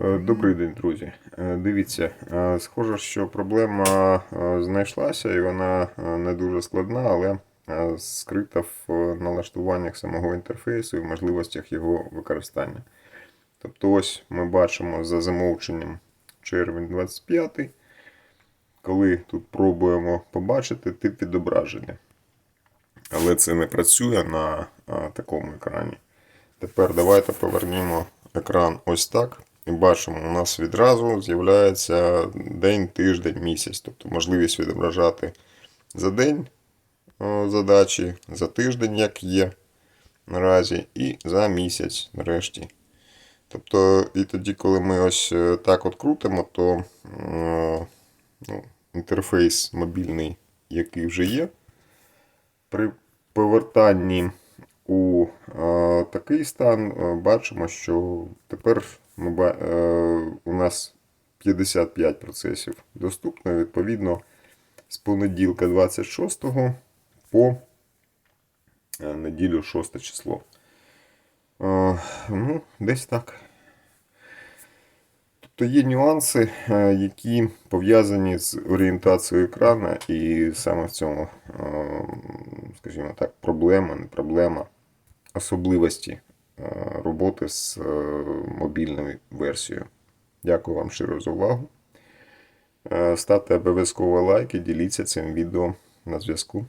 Е, Добрий день, друзі. Е, Дивіться, е, схоже, що проблема знайшлася і вона не дуже складна, але скрита в налаштуваннях самого інтерфейсу і в можливостях його використання. Тобто, ось ми бачимо за замовченням червень 25, коли тут пробуємо побачити тип відображення. Але це не працює на такому екрані. Тепер давайте повернімо екран ось так. І бачимо, у нас відразу з'являється день, тиждень, місяць. Тобто можливість відображати за день задачі, за тиждень, як є наразі, і за місяць нарешті. Тобто, і тоді, коли ми ось е, так от крутимо, то е, ну, інтерфейс мобільний, який вже є, при повертанні у такий стан е, бачимо, що тепер ми, е, у нас 55 процесів доступно. Відповідно, з понеділка 26 по е, неділю 6 число. Ну, десь так. Тобто є нюанси, які пов'язані з орієнтацією екрана, і саме в цьому, скажімо так, проблема, не проблема, особливості е, роботи з е, мобільною версією. Дякую вам щиро за увагу. Е, Ставте обов'язково лайки, діліться цим відео на зв'язку.